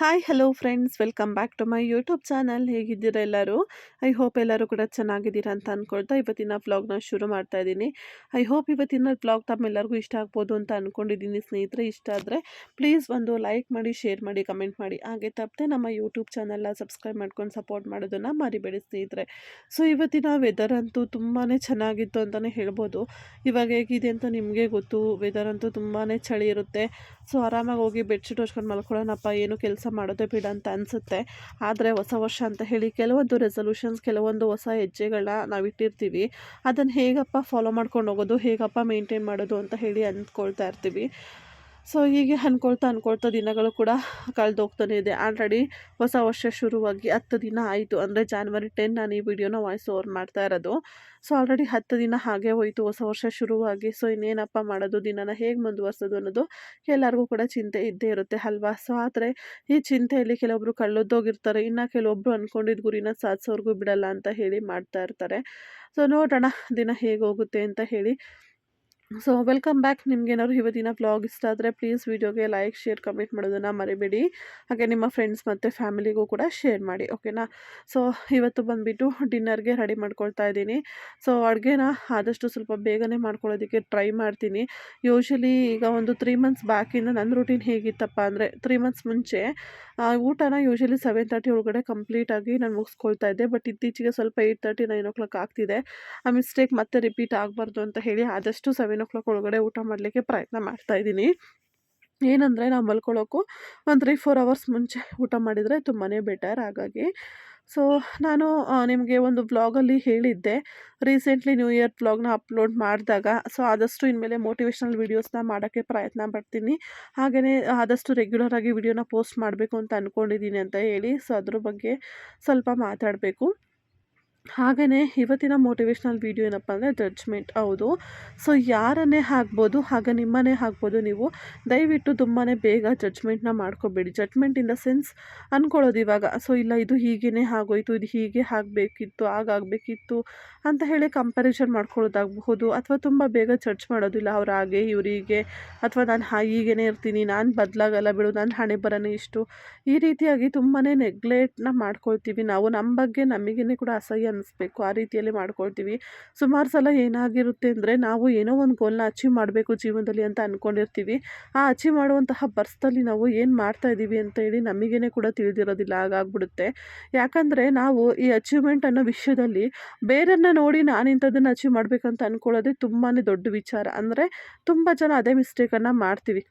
Hi hello friends welcome back to my YouTube channel ಹೇಗಿದ್ದೀರಾ ಎಲ್ಲರೂ? I hope ಎಲ್ಲರೂ ಕೂಡ ಚೆನ್ನಾಗಿದ್ದೀರಾ ಅಂತ ಅಂದ್ಕೊಳ್ತಾ ಇವತ್ತಿನ ವ್ಲಾಗ್ನ ಶುರು ಮಾಡ್ತಾ ಇದ್ದೀನಿ. ಐ ಹೋಪ್ ಇವತ್ತಿನ ವ್ಲಾಗ್ ತಮ್ಮೆಲ್ಲರಿಗೂ ಇಷ್ಟ ಆಗ್ಬೋದು ಅಂತ ಅಂದ್ಕೊಂಡಿದ್ದೀನಿ ಸ್ನೇಹಿತರೆ, ಇಷ್ಟ ಆದರೆ ಪ್ಲೀಸ್ ಒಂದು ಲೈಕ್ ಮಾಡಿ ಶೇರ್ ಮಾಡಿ ಕಮೆಂಟ್ ಮಾಡಿ. ಹಾಗೆ ತಪ್ಪದೆ ನಮ್ಮ ಯೂಟ್ಯೂಬ್ ಚಾನಲ್ನ ಸಬ್ಸ್ಕ್ರೈಬ್ ಮಾಡ್ಕೊಂಡು ಸಪೋರ್ಟ್ ಮಾಡೋದನ್ನು ಮರಿಬೇಡಿ ಸ್ನೇಹಿತರೆ. ಸೊ ಇವತ್ತಿನ ವೆದರ್ ಅಂತೂ ತುಂಬಾ ಚೆನ್ನಾಗಿತ್ತು ಅಂತಲೇ ಹೇಳ್ಬೋದು. ಇವಾಗ ಹೇಗಿದೆ ಅಂತ ನಿಮಗೆ ಗೊತ್ತು. ವೆದರ್ ಅಂತೂ ತುಂಬಾ ಚಳಿ ಇರುತ್ತೆ. ಸೊ ಆರಾಮಾಗಿ ಹೋಗಿ ಬೆಡ್ಶೀಟ್ ಹೊಚ್ಕೊಂಡು ಮಲ್ಕೊಳ್ಳೋಣಪ್ಪ. ಏನು ಕೆಲಸ ಮಾಡೋದೇ ಬಿಡ ಅಂತ ಅನಿಸುತ್ತೆ. ಆದರೆ ಹೊಸ ವರ್ಷ ಅಂತ ಹೇಳಿ ಕೆಲವೊಂದು ರೆಸೊಲ್ಯೂಷನ್ಸ್ ಕೆಲವೊಂದು ಹೊಸ ಹೆಜ್ಜೆಗಳನ್ನ ನಾವು ಇಟ್ಟಿರ್ತೀವಿ. ಅದನ್ನು ಹೇಗಪ್ಪ ಫಾಲೋ ಮಾಡ್ಕೊಂಡು ಹೋಗೋದು, ಹೇಗಪ್ಪ ಮೇಂಟೈನ್ ಮಾಡೋದು ಅಂತ ಹೇಳಿ ಅಂದ್ಕೊಳ್ತಾ ಇರ್ತೀವಿ. ಸೊ, ಹೀಗೆ ಅಂದ್ಕೊಳ್ತಾ ಅಂದ್ಕೊಳ್ತಾ ದಿನಗಳು ಕೂಡ ಕಳೆದೋಗ್ತಾನೆ ಇದೆ. ಆಲ್ರೆಡಿ ಹೊಸ ವರ್ಷ ಶುರುವಾಗಿ ಹತ್ತು ದಿನ ಆಯಿತು. ಅಂದರೆ ಜಾನ್ವರಿ ಟೆನ್ ನಾನು ಈ ವಿಡಿಯೋನ ವಾಯ್ಸ್ ಓವರ್ ಮಾಡ್ತಾ ಇರೋದು. ಸೊ ಆಲ್ರೆಡಿ ಹತ್ತು ದಿನ ಹಾಗೆ ಹೋಯಿತು ಹೊಸ ವರ್ಷ ಶುರುವಾಗಿ. ಸೊ ಇನ್ನೇನಪ್ಪ ಮಾಡೋದು? ದಿನನ ಹೇಗೆ ಮುಂದುವರ್ಸೋದು ಅನ್ನೋದು ಎಲ್ಲರಿಗೂ ಕೂಡ ಚಿಂತೆ ಇದ್ದೇ ಇರುತ್ತೆ ಅಲ್ವಾ? ಸೊ ಆದರೆ ಈ ಚಿಂತೆಯಲ್ಲಿ ಕೆಲವೊಬ್ರು ಕಳ್ಳೊದ್ದೋಗಿರ್ತಾರೆ ಇನ್ನು ಕೆಲವೊಬ್ರು ಅಂದ್ಕೊಂಡಿದ್ದ ಗುರಿನ ಸಾಧಿಸೋರ್ಗೂ ಬಿಡಲ್ಲ ಅಂತ ಹೇಳಿ ಮಾಡ್ತಾ ಇರ್ತಾರೆ. ಸೊ ನೋಡೋಣ ದಿನ ಹೇಗೆ ಹೋಗುತ್ತೆ ಅಂತ ಹೇಳಿ. ಸೊ ವೆಲ್ಕಮ್ ಬ್ಯಾಕ್ ನಿಮ್ಗೇನಾದ್ರು ಇವತ್ತಿನ ಬ್ಲಾಗ್ ಇಷ್ಟ ಆದರೆ ಪ್ಲೀಸ್ ವಿಡಿಯೋಗೆ ಲೈಕ್ ಶೇರ್ ಕಮೆಂಟ್ ಮಾಡೋದನ್ನು ಮರಿಬೇಡಿ. ಹಾಗೆ ನಿಮ್ಮ ಫ್ರೆಂಡ್ಸ್ ಮತ್ತು ಫ್ಯಾಮಿಲಿಗೂ ಕೂಡ ಶೇರ್ ಮಾಡಿ ಓಕೆನಾ ಸೊ ಇವತ್ತು ಬಂದುಬಿಟ್ಟು ಡಿನ್ನರ್ಗೆ ರೆಡಿ ಮಾಡ್ಕೊಳ್ತಾ ಇದ್ದೀನಿ. ಸೊ ಅಡುಗೆನ ಆದಷ್ಟು ಸ್ವಲ್ಪ ಬೇಗನೆ ಮಾಡ್ಕೊಳ್ಳೋದಕ್ಕೆ ಟ್ರೈ ಮಾಡ್ತೀನಿ. ಯೂಶ್ವಲಿ ಈಗ ಒಂದು ತ್ರೀ ಮಂತ್ಸ್ ಬ್ಯಾಕಿಂದ ನನ್ನ ರೂಟೀನ್ ಹೇಗಿತ್ತಪ್ಪ ಅಂದರೆ ತ್ರೀ ಮಂತ್ಸ್ ಮುಂಚೆ ಊಟನ ಯೂಶಲಿ ಸೆವೆನ್ ತರ್ಟಿ ಒಳಗಡೆ ಕಂಪ್ಲೀಟಾಗಿ ನಾನು ಮುಗಿಸ್ಕೊಳ್ತಾ ಇದ್ದೆ. ಬಟ್ ಇತ್ತೀಚೆಗೆ ಸ್ವಲ್ಪ eight thirty nine o'clock ಆಗ್ತಿದೆ. ಆ ಮಿಸ್ಟೇಕ್ ಮತ್ತೆ ರಿಪೀಟ್ ಆಗಬಾರ್ದು ಅಂತ ಹೇಳಿ ಆದಷ್ಟು ಸೆವೆನ್ ಓ ಕ್ಲಾಕ್ ಒಳಗಡೆ ಊಟ ಮಾಡಲಿಕ್ಕೆ ಪ್ರಯತ್ನ ಮಾಡ್ತಾಯಿದ್ದೀನಿ ಏನಂದರೆ ನಾವು ಮಲ್ಕೊಳ್ಳೋಕ್ಕೂ ಒಂದು ತ್ರೀ ಫೋರ್ ಅವರ್ಸ್ ಮುಂಚೆ ಊಟ ಮಾಡಿದರೆ ತುಂಬಾ ಬೆಟರ್ ಹಾಗಾಗಿ ಸೊ ನಾನು ನಿಮಗೆ ಒಂದು ವ್ಲಾಗಲ್ಲಿ ಹೇಳಿದ್ದೆ. ರೀಸೆಂಟ್ಲಿ ನ್ಯೂ ಇಯರ್ ವ್ಲಾಗ್ನ ಅಪ್ಲೋಡ್ ಮಾಡಿದಾಗ ಸೊ ಆದಷ್ಟು ಇನ್ಮೇಲೆ ಮೋಟಿವೇಶ್ನಲ್ ವೀಡಿಯೋಸ್ನ ಮಾಡೋಕ್ಕೆ ಪ್ರಯತ್ನ ಪಡ್ತೀನಿ. ಹಾಗೆಯೇ ಆದಷ್ಟು ರೆಗ್ಯುಲರಾಗಿ ವಿಡಿಯೋನ ಪೋಸ್ಟ್ ಮಾಡಬೇಕು ಅಂತ ಅಂದ್ಕೊಂಡಿದ್ದೀನಿ ಅಂತ ಹೇಳಿ ಸೊ ಅದ್ರ ಬಗ್ಗೆ ಸ್ವಲ್ಪ ಮಾತಾಡಬೇಕು. ಹಾಗೆಯೇ ಇವತ್ತಿನ ಮೋಟಿವೇಶ್ನಲ್ ವೀಡಿಯೋ ಏನಪ್ಪ ಅಂದರೆ ಜಡ್ಜ್ಮೆಂಟ್ ಹೌದು. ಸೊ ಯಾರನ್ನೇ ಆಗ್ಬೋದು ಹಾಗೆ ನಿಮ್ಮನ್ನೇ ಆಗ್ಬೋದು ನೀವು, ದಯವಿಟ್ಟು ತುಂಬಾ ಬೇಗ ಜಡ್ಜ್ಮೆಂಟ್ನ ಮಾಡ್ಕೋಬೇಡಿ. ಜಡ್ಜ್ಮೆಂಟ್ ಇನ್ ದ ಸೆನ್ಸ್ ಅಂದ್ಕೊಳ್ಳೋದು ಇವಾಗ. ಸೊ ಇಲ್ಲ, ಇದು ಹೀಗೇ ಆಗೋಯ್ತು, ಇದು ಹೀಗೆ ಆಗಬೇಕಿತ್ತು ಆಗಾಗಬೇಕಿತ್ತು ಅಂತ ಹೇಳಿ ಕಂಪ್ಯಾರಿಸನ್ ಮಾಡ್ಕೊಳ್ಳೋದಾಗಬಹುದು, ಅಥವಾ ತುಂಬ ಬೇಗ ಜಡ್ಜ್ ಮಾಡೋದಿಲ್ಲ ಅವ್ರು ಹಾಗೆ, ಇವರಿಗೆ, ಅಥವಾ ನಾನು ಹಾ ಹೀಗೇ ಇರ್ತೀನಿ, ನಾನು ಬದಲಾಗಲ್ಲ ಬಿಡು, ನಾನು ಹಣೆ ಬರನೇ ಇಷ್ಟು. ಈ ರೀತಿಯಾಗಿ ತುಂಬಾ ನೆಗ್ಲೆಕ್ಟ್ನ ಮಾಡ್ಕೊಳ್ತೀವಿ ನಾವು. ನಮ್ಮ ಬಗ್ಗೆ ನಮಗೇ ಕೂಡ ಅಸಹ್ಯ ಅನ್ನಿಸ್ಬೇಕು ಆ ರೀತಿಯಲ್ಲಿ ಮಾಡ್ಕೊಳ್ತೀವಿ. ಸುಮಾರು ಸಲ ಏನಾಗಿರುತ್ತೆ ಅಂದರೆ ನಾವು ಏನೋ ಒಂದು ಗೋಲ್ನ ಅಚೀವ್ ಮಾಡಬೇಕು ಜೀವನದಲ್ಲಿ ಅಂತ ಅಂದ್ಕೊಂಡಿರ್ತೀವಿ ಆ ಅಚೀವ್ ಮಾಡುವಂತಹ ಬರ್ಸ್ದಲ್ಲಿ ನಾವು ಏನು ಮಾಡ್ತಾ ಇದ್ದೀವಿ ಅಂತ ಹೇಳಿ ನಮಗೇ ಕೂಡ ತಿಳಿದಿರೋದಿಲ್ಲ. ಹಾಗಾಗ್ಬಿಡುತ್ತೆ. ಯಾಕಂದರೆ ನಾವು ಈ ಅಚೀವ್ಮೆಂಟ್ ಅನ್ನೋ ವಿಷಯದಲ್ಲಿ ಬೇರೆಯನ್ನ ನೋಡಿ ನಾನು ಇಂಥದ್ದನ್ನು ಅಚೀವ್ ಮಾಡಬೇಕಂತ ಅಂದ್ಕೊಳ್ಳೋದೇ ತುಂಬಾ ದೊಡ್ಡ ವಿಚಾರ. ಅಂದರೆ ತುಂಬ ಜನ ಅದೇ ಮಿಸ್ಟೇಕನ್ನು ಮಾಡ್ತೀವಿ.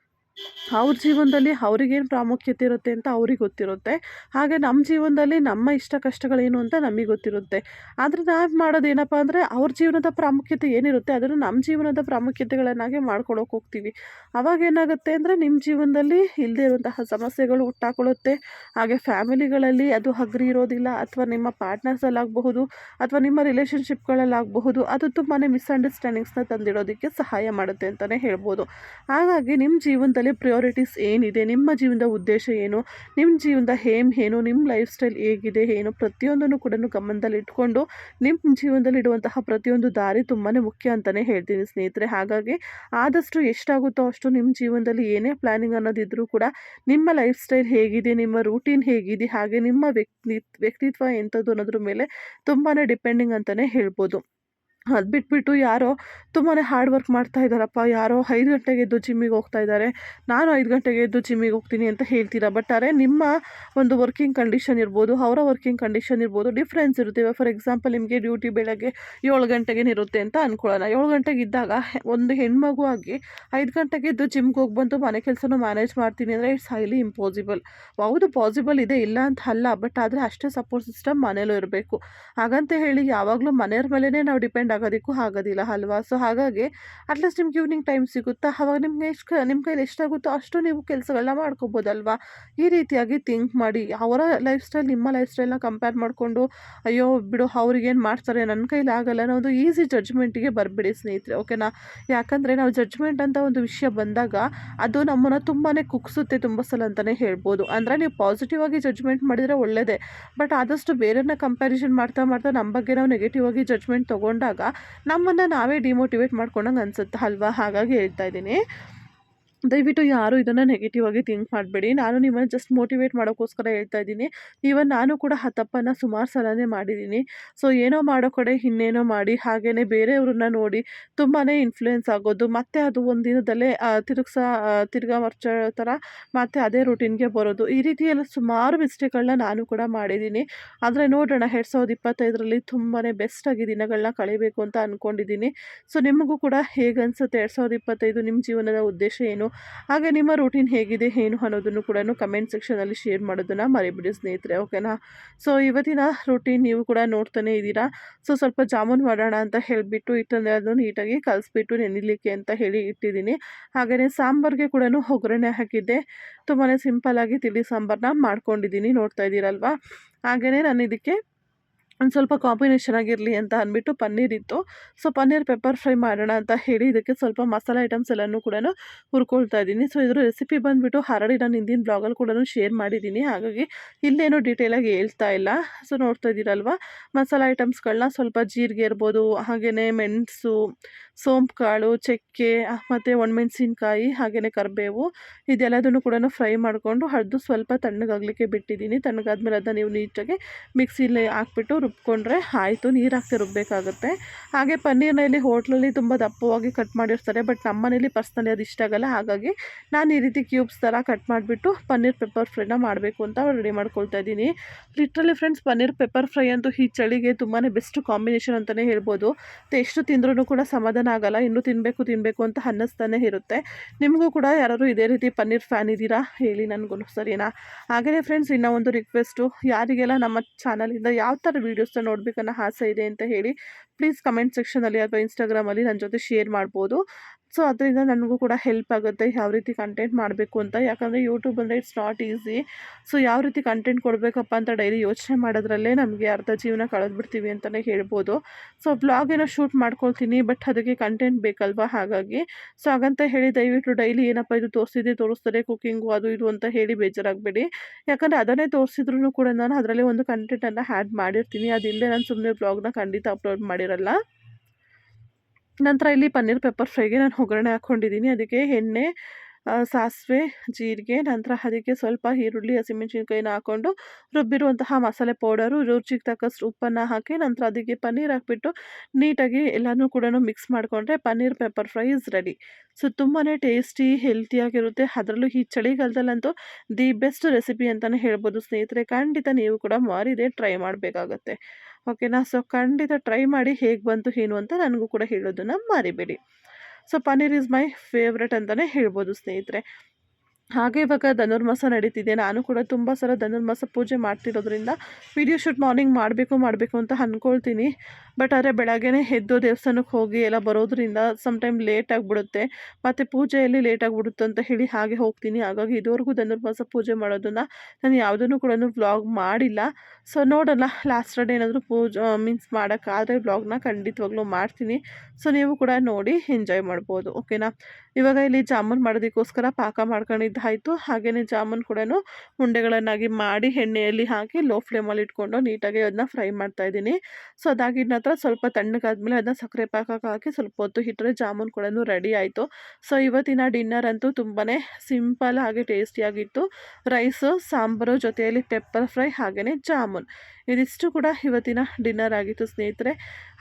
ಅವ್ರ ಜೀವನದಲ್ಲಿ ಅವ್ರಿಗೇನು ಪ್ರಾಮುಖ್ಯತೆ ಇರುತ್ತೆ ಅಂತ ಅವ್ರಿಗೆ ಗೊತ್ತಿರುತ್ತೆ. ಹಾಗೆ ನಮ್ಮ ಜೀವನದಲ್ಲಿ ನಮ್ಮ ಇಷ್ಟ ಕಷ್ಟಗಳೇನು ಅಂತ ನಮಗೆ ಗೊತ್ತಿರುತ್ತೆ. ಆದರೆ ನಾವು ಮಾಡೋದು ಏನಪ್ಪ ಅಂದರೆ ಅವ್ರ ಜೀವನದ ಪ್ರಾಮುಖ್ಯತೆ ಏನಿರುತ್ತೆ ಅದನ್ನು ನಮ್ಮ ಜೀವನದ ಪ್ರಾಮುಖ್ಯತೆಗಳನ್ನಾಗೆ ಮಾಡ್ಕೊಳಕ್ಕೆ ಹೋಗ್ತೀವಿ. ಅವಾಗ ಏನಾಗುತ್ತೆ ಅಂದರೆ ನಿಮ್ಮ ಜೀವನದಲ್ಲಿ ಇಲ್ಲದೇ ಇರುವಂತಹ ಸಮಸ್ಯೆಗಳು ಹುಟ್ಟಾಕೊಳ್ಳುತ್ತೆ. ಹಾಗೆ ಫ್ಯಾಮಿಲಿಗಳಲ್ಲಿ ಅದು ಹಗ್ರಿ ಇರೋದಿಲ್ಲ ಅಥವಾ ನಿಮ್ಮ ಪಾರ್ಟ್ನರ್ಸಲ್ಲಾಗಬಹುದು ಅಥವಾ ನಿಮ್ಮ ರಿಲೇಷನ್ಶಿಪ್ಗಳಲ್ಲಾಗಬಹುದು ಅದು ತುಂಬಾ ಮಿಸ್ಅಂಡರ್ಸ್ಟ್ಯಾಂಡಿಂಗ್ಸ್ನ ತಂದಿಡೋದಕ್ಕೆ ಸಹಾಯ ಮಾಡುತ್ತೆ ಅಂತಲೇ ಹೇಳ್ಬೋದು. ಹಾಗಾಗಿ ನಿಮ್ಮ ಜೀವನದಲ್ಲಿ ಪ್ರಿಯಾರಿಟೀಸ್ ಏನಿದೆ? ನಿಮ್ಮ ಜೀವನದ ಉದ್ದೇಶ ಏನು? ನಿಮ್ಮ ಜೀವನದ ಹೇಮ್ ಏನು? ನಿಮ್ಮ ಲೈಫ್ ಸ್ಟೈಲ್ ಹೇಗಿದೆ ಏನು? ಪ್ರತಿಯೊಂದನ್ನು ಕೂಡ ಗಮನದಲ್ಲಿ ಇಟ್ಕೊಂಡು ನಿಮ್ಮ ಜೀವನದಲ್ಲಿ ಇಡುವಂತಹ ಪ್ರತಿಯೊಂದು ದಾರಿ ತುಂಬಾ ಮುಖ್ಯ ಅಂತಲೇ ಹೇಳ್ತೀನಿ ಸ್ನೇಹಿತರೆ. ಹಾಗಾಗಿ ಆದಷ್ಟು ಎಷ್ಟಾಗುತ್ತೋ ಅಷ್ಟು ನಿಮ್ಮ ಜೀವನದಲ್ಲಿ ಏನೇ ಪ್ಲ್ಯಾನಿಂಗ್ ಅನ್ನೋದಿದ್ರೂ ಕೂಡ ನಿಮ್ಮ ಲೈಫ್ ಸ್ಟೈಲ್ ಹೇಗಿದೆ? ನಿಮ್ಮ ರೂಟೀನ್ ಹೇಗಿದೆ? ಹಾಗೆ ನಿಮ್ಮ ವ್ಯಕ್ತಿ, ವ್ಯಕ್ತಿತ್ವ ಎಂಥದ್ದು ಅನ್ನೋದ್ರ ಮೇಲೆ ತುಂಬಾ ಡಿಪೆಂಡಿಂಗ್ ಅಂತಲೇ ಹೇಳ್ಬೋದು. ಅದು ಬಿಟ್ಬಿಟ್ಟು ಯಾರೋ ತುಂಬಾ ಹಾರ್ಡ್ ವರ್ಕ್ ಮಾಡ್ತಾ ಇದ್ದಾರಪ್ಪ. ಯಾರೋ ಐದು ಗಂಟೆಗೆ ಎದ್ದು ಜಿಮ್ಮಿಗೆ ಹೋಗ್ತಾ ಇದ್ದಾರೆ. ನಾನು ಐದು ಗಂಟೆಗೆ ಎದ್ದು ಜಿಮ್ಮಿಗೆ ಹೋಗ್ತೀನಿ ಅಂತ ಹೇಳ್ತೀರಾ? ಬಟ್ ಆದರೆ ನಿಮ್ಮ ಒಂದು ವರ್ಕಿಂಗ್ ಕಂಡೀಷನ್ ಇರ್ಬೋದು, ಅವರ ವರ್ಕಿಂಗ್ ಕಂಡೀಷನ್ ಇರ್ಬೋದು ಡಿಫ್ರೆನ್ಸ್ ಇರುತ್ತೆ. ಫಾರ್ ಎಕ್ಸಾಂಪಲ್ ನಿಮಗೆ ಡ್ಯೂಟಿ ಬೆಳಗ್ಗೆ ಏಳು ಗಂಟೆಗೆ ಇರುತ್ತೆ ಅಂತ ಅಂದ್ಕೊಳ್ಳೋಣ ಏಳು ಗಂಟೆಗೆ ಇದ್ದಾಗ ಒಂದು ಹೆಣ್ಮಗು ಆಗಿ ಐದು ಗಂಟೆಗೆ ಎದ್ದು ಜಿಮ್ಗೆ ಹೋಗಿ ಬಂದು ಮನೆ ಕೆಲಸನೂ ಮ್ಯಾನೇಜ್ ಮಾಡ್ತೀನಿ ಅಂದರೆ ಇಟ್ಸ್ ಹೈಲಿ ಇಂಪಾಸಿಬಲ್ ಹೌದು ಪಾಸಿಬಲ್ ಇದೆ, ಇಲ್ಲ ಅಂತ ಅಲ್ಲ ಬಟ್ ಆದರೆ ಅಷ್ಟೇ ಸಪೋರ್ಟ್ ಸಿಸ್ಟಮ್ ಮನೇಲೂ ಇರಬೇಕು. ಹಾಗಂತ ಹೇಳಿ ಯಾವಾಗಲೂ ಮನೆಯವ್ರ ಮೇಲೇ ನಾವು ಡಿಪೆಂಡ್ ಆಗೋದಕ್ಕೂ ಆಗೋದಿಲ್ಲ ಅಲ್ವಾ? ಸೊ ಹಾಗಾಗಿ ಅಟ್ಲೀಸ್ಟ್ ನಿಮ್ಗೆ ಈವ್ನಿಂಗ್ ಟೈಮ್ ಸಿಗುತ್ತಾ? ಅವಾಗ ನಿಮ್ಗೆ ಎಷ್ಟು ನಿಮ್ಮ ಕೈಲಿ ಎಷ್ಟಾಗುತ್ತೋ ಅಷ್ಟು ನೀವು ಕೆಲಸಗಳನ್ನ ಮಾಡ್ಕೋಬೋದಲ್ವಾ? ಈ ರೀತಿಯಾಗಿ ಥಿಂಕ್ ಮಾಡಿ. ಅವರ ಲೈಫ್ ಸ್ಟೈಲ್ ನಿಮ್ಮ ಲೈಫ್ ಸ್ಟೈಲ್ನ ಕಂಪೇರ್ ಮಾಡಿಕೊಂಡು, ಅಯ್ಯೋ ಬಿಡು ಅವ್ರಿಗೇನು ಮಾಡ್ತಾರೆ? ನನ್ನ ಕೈಲಿ ಆಗಲ್ಲ ಅನ್ನೋದು ಈಸಿ ಜಡ್ಜ್ಮೆಂಟಿಗೆ ಬರಬೇಡಿ ಸ್ನೇಹಿತರೆ ಓಕೆನಾ ಯಾಕಂದರೆ ನಾವು ಜಡ್ಜ್ಮೆಂಟ್ ಅಂತ ಒಂದು ವಿಷಯ ಬಂದಾಗ, ಅದು ನಮ್ಮನ್ನು ತುಂಬಾ ಕುಗ್ಸುತ್ತೆ ತುಂಬ ಸಲ ಅಂತಲೇ ಹೇಳ್ಬೋದು. ಅಂದರೆ ನೀವು ಪಾಸಿಟಿವ್ ಆಗಿ ಜಡ್ಜ್ಮೆಂಟ್ ಮಾಡಿದರೆ ಒಳ್ಳೆಯದೇ ಬಟ್ ಆದಷ್ಟು ಬೇರೆಯನ್ನ ಕಂಪ್ಯಾರಿಸನ್ ಮಾಡ್ತಾ ಮಾಡ್ತಾ ನಮ್ಮ ಬಗ್ಗೆ ನಾವು ನೆಗೆಟಿವ್ ಆಗಿ ಜಡ್ಜ್ಮೆಂಟ್ ತೊಗೊಂಡಾಗ ನಮ್ಮನ್ನು ನಾವೇ ಡಿಮೋಟಿವೇಟ್ ಮಾಡ್ಕೊಂಡಂಗೆ ಅನಿಸುತ್ತೆ ಅಲ್ವಾ? ಹಾಗಾಗಿ ಹೇಳ್ತಾ ಇದ್ದೀನಿ. ದಯವಿಟ್ಟು ಯಾರು ಇದನ್ನು ನೆಗೆಟಿವ್ ಆಗಿ ಥಿಂಕ್ ಮಾಡಬೇಡಿ. ನಾನು ನಿಮ್ಮನ್ನು ಜಸ್ಟ್ ಮೋಟಿವೇಟ್ ಮಾಡೋಕ್ಕೋಸ್ಕರ ಹೇಳ್ತಾ ಇದ್ದೀನಿ. ಈವನ್ ನಾನು ಕೂಡ ಆ ತಪ್ಪನ್ನು ಸುಮಾರು ಸಲನೇ ಮಾಡಿದ್ದೀನಿ. ಸೊ ಏನೋ ಮಾಡೋ ಕಡೆ ಇನ್ನೇನೋ ಮಾಡಿ ಹಾಗೇ ಬೇರೆಯವ್ರನ್ನ ನೋಡಿ ತುಂಬಾ ಇನ್ಫ್ಲೂಯೆನ್ಸ್ ಆಗೋದು, ಮತ್ತು ಅದು ಒಂದು ದಿನದಲ್ಲೇ ತಿರುಗ್ಸ ತಿರ್ಗಾ ಮರ್ಚೋ ಥರ ಮತ್ತೆ ಅದೇ ರೂಟೀನ್ಗೆ ಬರೋದು. ಈ ರೀತಿಯೆಲ್ಲ ಸುಮಾರು ಮಿಸ್ಟೇಕ್ಗಳನ್ನ ನಾನು ಕೂಡ ಮಾಡಿದ್ದೀನಿ. ಆದರೆ ನೋಡೋಣ, ಎರಡು ಸಾವಿರದ ಇಪ್ಪತ್ತೈದರಲ್ಲಿ ತುಂಬಾ ಬೆಸ್ಟಾಗಿ ದಿನಗಳನ್ನ ಕಳಿಬೇಕು ಅಂತ ಅಂದ್ಕೊಂಡಿದ್ದೀನಿ ಸೊ ನಿಮಗೂ ಕೂಡ ಹೇಗೆ ಅನಿಸುತ್ತೆ ಎರಡು ಸಾವಿರದ ಇಪ್ಪತ್ತೈದು? ನಿಮ್ಮ ಜೀವನದ ಉದ್ದೇಶ ಏನು? ಹಾಗೆ ನಿಮ್ಮ ರೂಟೀನ್ ಹೇಗಿದೆ, ಏನು ಅನ್ನೋದನ್ನು ಕೂಡ ಕಮೆಂಟ್ ಸೆಕ್ಷನಲ್ಲಿ ಶೇರ್ ಮಾಡೋದನ್ನು ಮರಿಬಿಡಿ ಸ್ನೇಹಿತರೆ ಓಕೆನಾ ಸೊ ಇವತ್ತಿನ ರೂಟೀನ್ ನೀವು ಕೂಡ ನೋಡ್ತಾನೆ ಇದ್ದೀರಾ? ಸೊ ಸ್ವಲ್ಪ ಜಾಮೂನ್ ಮಾಡೋಣ ಅಂತ ಹೇಳಿಬಿಟ್ಟು ಇಟ್ಟಂದರೆ ಅದನ್ನು ನೀಟಾಗಿ ಕಲಿಸ್ಬಿಟ್ಟು ನೆನಿಲಿಕ್ಕೆ ಅಂತ ಹೇಳಿ ಇಟ್ಟಿದ್ದೀನಿ. ಹಾಗೆಯೇ ಸಾಂಬಾರಿಗೆ ಕೂಡ ಒಗ್ಗರಣೆ ಹಾಕಿದ್ದೆ. ತುಂಬಾ ಸಿಂಪಲ್ಲಾಗಿ ತಿಳಿ ಸಾಂಬಾರನ್ನ ಮಾಡ್ಕೊಂಡಿದ್ದೀನಿ, ನೋಡ್ತಾ ಇದ್ದೀರಲ್ವಾ? ಹಾಗೆಯೇ ನಾನು ಇದಕ್ಕೆ ಒಂದು ಸ್ವಲ್ಪ ಕಾಂಬಿನೇಷನ್ ಆಗಿರಲಿ ಅಂತ ಅಂದ್ಬಿಟ್ಟು ಪನ್ನೀರ್ ಇತ್ತು. ಸೊ ಪನ್ನೀರ್ ಪೆಪ್ಪರ್ ಫ್ರೈ ಮಾಡೋಣ ಅಂತ ಹೇಳಿ ಇದಕ್ಕೆ ಸ್ವಲ್ಪ ಮಸಾಲೆ ಐಟಮ್ಸ್ ಎಲ್ಲನೂ ಕೂಡ ಹುರ್ಕೊಳ್ತಾ ಇದ್ದೀನಿ. ಸೊ ಇದ್ರ ರೆಸಿಪಿ ಬಂದುಬಿಟ್ಟು ಹರಡಿ ನಾನು ಹಿಂದಿನ ಬ್ಲಾಗಲ್ಲಿ ಕೂಡ ಶೇರ್ ಮಾಡಿದ್ದೀನಿ. ಹಾಗಾಗಿ ಇಲ್ಲೇನೂ ಡೀಟೇಲಾಗಿ ಹೇಳ್ತಾ ಇಲ್ಲ. ಸೊ ನೋಡ್ತಾ ಇದ್ದೀರಲ್ವ? ಮಸಾಲೆ ಐಟಮ್ಸ್ಗಳನ್ನ ಸ್ವಲ್ಪ ಜೀರಿಗೆ ಇರ್ಬೋದು ಹಾಗೆಯೇ ಮೆಣಸು ಸೋಂಪು ಕಾಳು ಚಕ್ಕೆ ಮತ್ತು ಒಣಮೆಣಸಿನ್ಕಾಯಿ ಹಾಗೆಯೇ ಕರಿಬೇವು ಇದೆಲ್ಲದನ್ನು ಕೂಡ ಫ್ರೈ ಮಾಡಿಕೊಂಡು ಹರಿದು ಸ್ವಲ್ಪ ತಣ್ಣಗಾಗಲಿಕ್ಕೆ ಬಿಟ್ಟಿದ್ದೀನಿ. ತಣ್ಣಗಾದ್ಮೇಲೆ ಅದನ್ನ ನೀವು ನೀಟಾಗಿ ಮಿಕ್ಸಿಲಿ ಹಾಕ್ಬಿಟ್ಟು ರುಬ್ಕೊಂಡ್ರೆ ಆಯಿತು, ನೀರು ಹಾಕಿ ರುಬ್ಬಬೇಕಾಗುತ್ತೆ ಹಾಗೆ ಪನ್ನೀರ್ನ ಇಲ್ಲಿ ಹೋಟ್ಲಲ್ಲಿ ತುಂಬ ದಪ್ಪವಾಗಿ ಕಟ್ ಮಾಡಿರ್ತಾರೆ ಬಟ್ ನಮ್ಮ ಮನೇಲಿ ಪರ್ಸ್ನಲಿ ಅದು ಇಷ್ಟ ಆಗಲ್ಲ. ಹಾಗಾಗಿ ನಾನು ಈ ರೀತಿ ಕ್ಯೂಬ್ಸ್ ಥರ ಕಟ್ ಮಾಡಿಬಿಟ್ಟು ಪನ್ನೀರ್ ಪೆಪ್ಪರ್ ಫ್ರೈನ ಮಾಡಬೇಕು ಅಂತ ರೆಡಿ ಮಾಡ್ಕೊಳ್ತಾ ಇದ್ದೀನಿ. Literally friends paneer pepper fry ಅಂತೂ ಈ ಚಳಿಗೆ ತುಂಬಾ ಬೆಸ್ಟ್ ಕಾಂಬಿನೇಷನ್ ಅಂತಲೇ ಹೇಳ್ಬೋದು. ಎಷ್ಟು ತಿಂದ್ರೂ ಕೂಡ ಸಮಾಧಾನ ಆಗಲ್ಲ. ಇನ್ನೂ ತಿನ್ನಬೇಕು ತಿನ್ನಬೇಕು ಅಂತ ಅನ್ನಿಸ್ತಾನೆ ಇರುತ್ತೆ. ನಿಮಗೂ ಕೂಡ ಯಾರಾದರೂ ಇದೇ ರೀತಿ ಪನ್ನೀರ್ ಫ್ಯಾನ್ ಇದ್ದೀರಾ? ಹೇಳಿ ನನಗೂ ಸರಿನಾ? ಹಾಗೆಯೇ ಫ್ರೆಂಡ್ಸ್ ಇನ್ನೂ ಒಂದು ರಿಕ್ವೆಸ್ಟು ಯಾರಿಗೆಲ್ಲ ನಮ್ಮ ಚಾನಲಿಂದ ಯಾವ ಥರ ವೀಡಿಯೋಸ್ನ ನೋಡಬೇಕನ್ನೋ ಆಸೆ ಇದೆ ಅಂತ ಹೇಳಿ ಪ್ಲೀಸ್ ಕಮೆಂಟ್ ಸೆಕ್ಷನಲ್ಲಿ ಅಥವಾ ಇನ್ಸ್ಟಾಗ್ರಾಮಲ್ಲಿ ನನ್ನ ಜೊತೆ ಶೇರ್ ಮಾಡ್ಬೋದು. ಸೊ ಅದರಿಂದ ನನಗೂ ಕೂಡ ಹೆಲ್ಪ್ ಆಗುತ್ತೆ ಯಾವ ರೀತಿ ಕಂಟೆಂಟ್ ಮಾಡಬೇಕು ಅಂತ. ಯಾಕಂದರೆ ಯೂಟ್ಯೂಬ್ ಅಂದರೆ ಇಟ್ಸ್ ನಾಟ್ ಈಸಿ ಸೊ ಯಾವ ರೀತಿ ಕಂಟೆಂಟ್ ಕೊಡಬೇಕಪ್ಪ ಅಂತ ಡೈಲಿ ಯೋಚನೆ ಮಾಡೋದ್ರಲ್ಲೇ ನಮಗೆ ಅರ್ಧ ಜೀವನ ಕಳೆದ್ಬಿಡ್ತೀವಿ ಅಂತಲೇ ಹೇಳ್ಬೋದು. ಸೊ ಬ್ಲಾಗ್ ಏನೋ ಶೂಟ್ ಮಾಡ್ಕೊಳ್ತೀನಿ ಬಟ್ ಅದಕ್ಕೆ ಕಂಟೆಂಟ್ ಬೇಕಲ್ವಾ ಹಾಗಾಗಿ. ಸೊ ಹಾಗಂತ ಹೇಳಿ ದಯವಿಟ್ಟು ಡೈಲಿ ಏನಪ್ಪ ಇದು ತೋರಿಸಿದೆ ತೋರಿಸ್ತಾರೆ ಕುಕ್ಕಿಂಗು ಅದು ಇದು ಅಂತ ಹೇಳಿ ಬೇಜಾರಾಗಬೇಡಿ. ಯಾಕಂದರೆ ಅದನ್ನೇ ತೋರಿಸಿದ್ರು ಕೂಡ ನಾನು ಅದರಲ್ಲೇ ಒಂದು ಕಂಟೆಂಟನ್ನು ಆ್ಯಡ್ ಮಾಡಿರ್ತೀನಿ. ಅದಿಲ್ಲದೆ ನಾನು ಸುಮ್ಮನೆ ಬ್ಲಾಗ್ನ ಖಂಡಿತ ಅಪ್ಲೋಡ್ ಮಾಡಿರಲ್ಲ ನಂತರ ಇಲ್ಲಿ ಪನ್ನೀರ್ ಪೆಪ್ಪರ್ ಫ್ರೈಗೆ ನಾನು ಒಗ್ಗರಣೆ ಹಾಕ್ಕೊಂಡಿದ್ದೀನಿ ಅದಕ್ಕೆ ಎಣ್ಣೆ ಸಾಸಿವೆ, ಜೀರಿಗೆ, ನಂತರ ಅದಕ್ಕೆ ಸ್ವಲ್ಪ ಈರುಳ್ಳಿ, ಹಸಿಮೆಣ್ಸಿನ್ಕಾಯಿನ ಹಾಕ್ಕೊಂಡು ರುಬ್ಬಿರುವಂತಹ ಮಸಾಲೆ ಪೌಡರು, ರುಚಿಗೆ ತಕ್ಕಷ್ಟು ಉಪ್ಪನ್ನು ಹಾಕಿ ನಂತರ ಅದಕ್ಕೆ ಪನ್ನೀರ್ ಹಾಕ್ಬಿಟ್ಟು ನೀಟಾಗಿ ಎಲ್ಲನೂ ಕೂಡ ಮಿಕ್ಸ್ ಮಾಡಿಕೊಂಡ್ರೆ paneer pepper fry is ready so ತುಂಬಾ ಟೇಸ್ಟಿ ಹೆಲ್ತಿಯಾಗಿರುತ್ತೆ ಅದರಲ್ಲೂ ಈ ಚಳಿಗಾಲದಲ್ಲಂತೂ ದಿ ಬೆಸ್ಟ್ ರೆಸಿಪಿ ಅಂತಲೇ ಹೇಳ್ಬೋದು ಸ್ನೇಹಿತರೆ. ಖಂಡಿತ ನೀವು ಕೂಡ ಮಾರಿದೆ ಟ್ರೈ ಮಾಡಬೇಕಾಗತ್ತೆ. ಓಕೆನಾ ಸೊ ಖಂಡಿತ ಟ್ರೈ ಮಾಡಿ ಹೇಗೆ ಬಂತು, ಏನು ಅಂತ ನನಗೂ ಕೂಡ ಹೇಳೋದನ್ನು ಮರಿಬೇಡಿ. So paneer is my favourite ಅಂತಲೇ ಹೇಳ್ಬೋದು ಸ್ನೇಹಿತರೆ. ಹಾಗೆ ಇವಾಗ ಧನುರ್ಮಾಸ ನಡೀತಿದೆ. ನಾನು ಕೂಡ ತುಂಬ ಸಲ ಧನುರ್ಮಾಸ ಪೂಜೆ ಮಾಡ್ತಿರೋದ್ರಿಂದ ವಿಡಿಯೋ ಶೂಟ್ ಮಾರ್ನಿಂಗ್ ಮಾಡಬೇಕು ಮಾಡಬೇಕು ಅಂತ ಅಂದ್ಕೊಳ್ತೀನಿ ಬಟ್ ಆದರೆ ಬೆಳಗ್ಗೆನೇ ಎದ್ದು ದೇವಸ್ಥಾನಕ್ಕೆ ಹೋಗಿ ಎಲ್ಲ ಬರೋದ್ರಿಂದ ಸಮ್ಟೈಮ್ ಲೇಟ್ ಆಗಿಬಿಡುತ್ತೆ. ಮತ್ತು ಪೂಜೆಯಲ್ಲಿ ಲೇಟ್ ಆಗಿಬಿಡುತ್ತೆ ಅಂತ ಹೇಳಿ ಹಾಗೆ ಹೋಗ್ತೀನಿ. ಹಾಗಾಗಿ ಇದುವರೆಗೂ ಧನುರ್ಮಾಸ ಪೂಜೆ ಮಾಡೋದನ್ನು ನಾನು ಯಾವುದನ್ನು ಕೂಡ ವ್ಲಾಗ್ ಮಾಡಿಲ್ಲ. ಸೊ ನೋಡೋಣ. ಲಾಸ್ಟ್ ಡೇ ಏನಾದರೂ ಪೂಜೆ ಮೀನ್ಸ್ ಮಾಡೋಕ್ಕಾದರೆ ವ್ಲಾಗ್ನ ಖಂಡಿತವಾಗ್ಲೂ ಮಾಡ್ತೀನಿ. ಸೊ ನೀವು ಕೂಡ ನೋಡಿ ಎಂಜಾಯ್ ಮಾಡ್ಬೋದು. ಓಕೆನಾ ಇವಾಗ ಇಲ್ಲಿ ಜಾಮೂನ್ ಮಾಡೋದಕ್ಕೋಸ್ಕರ ಪಾಕ ಮಾಡ್ಕೊಂಡಿದ್ದಾಯಿತು ಹಾಗೆಯೇ ಜಾಮೂನ್ ಕೂಡ ಉಂಡೆಗಳನ್ನಾಗಿ ಮಾಡಿ ಎಣ್ಣೆಯಲ್ಲಿ ಹಾಕಿ ಲೋ ಫ್ಲೇಮಲ್ಲಿ ಇಟ್ಕೊಂಡು ನೀಟಾಗಿ ಅದನ್ನ ಫ್ರೈ ಮಾಡ್ತಾಯಿದ್ದೀನಿ ಸೊ ಅದಾಗಿದ್ದ ನಂತರ ಸ್ವಲ್ಪ ತಣ್ಣಗಾದ್ಮೇಲೆ ಅದನ್ನ ಸಕ್ಕರೆ ಪಾಕಕ್ಕೆ ಹಾಕಿ ಸ್ವಲ್ಪ ಹೊತ್ತು ಇಟ್ಟರೆ ಜಾಮೂನ್ ಕೂಡ ರೆಡಿ ಆಯಿತು. ಸೊ ಇವತ್ತಿನ ಡಿನ್ನರ್ ಅಂತೂ ತುಂಬಾ ಸಿಂಪಲ್ ಆಗಿ ಟೇಸ್ಟಿಯಾಗಿತ್ತು ರೈಸು ಸಾಂಬಾರು ಜೊತೆಯಲ್ಲಿ ಪೆಪ್ಪರ್ ಫ್ರೈ ಹಾಗೆಯೇ ಜಾಮೂನ್. ಇದಿಷ್ಟು ಕೂಡ ಇವತ್ತಿನ ಡಿನ್ನರ್ ಆಗಿತ್ತು ಸ್ನೇಹಿತರೆ.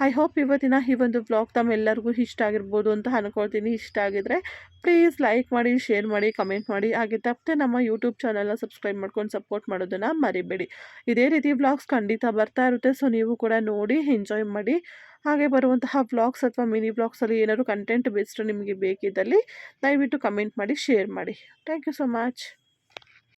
ಐ ಹೋಪ್ ಇವತ್ತಿನ ಈ ಒಂದು ಬ್ಲಾಗ್ ತಮ್ಮೆಲ್ಲರಿಗೂ ಇಷ್ಟ ಆಗಿರ್ಬೋದು ಅಂತ ಅಂದ್ಕೊಳ್ತೀನಿ ಇಷ್ಟ ಆಗಿದ್ರೆ ಪ್ಲೀಸ್ ಲೈಕ್ ಮಾಡಿ ಶೇರ್ ಮಾಡಿ ಕಮೆಂಟ್ ಮಾಡಿ. ಹಾಗೆ ತಪ್ಪದೆ ನಮ್ಮ ಯೂಟ್ಯೂಬ್ ಚಾನಲ್ನ ಸಬ್ಸ್ಕ್ರೈಬ್ ಮಾಡ್ಕೊಂಡು ಸಪೋರ್ಟ್ ಮಾಡೋದನ್ನು ಮರಿಬೇಡಿ. ಇದೇ ರೀತಿ ವ್ಲಾಗ್ಸ್ ಖಂಡಿತ ಬರ್ತಾ ಇರುತ್ತೆ ಸೊ ನೀವು ಕೂಡ ನೋಡಿ ಎಂಜಾಯ್ ಮಾಡಿ. ಹಾಗೆ ಬರುವಂತಹ ವ್ಲಾಗ್ಸ್ ಅಥವಾ ಮಿನಿ ವ್ಲಾಗ್ಸಲ್ಲಿ ಏನಾದರೂ ಕಂಟೆಂಟ್ ಬೇಸ್ಡ್ ನಿಮಗೆ ಬೇಕಿದ್ದಲ್ಲಿ ದಯವಿಟ್ಟು ಕಮೆಂಟ್ ಮಾಡಿ ಶೇರ್ ಮಾಡಿ. Thank you so much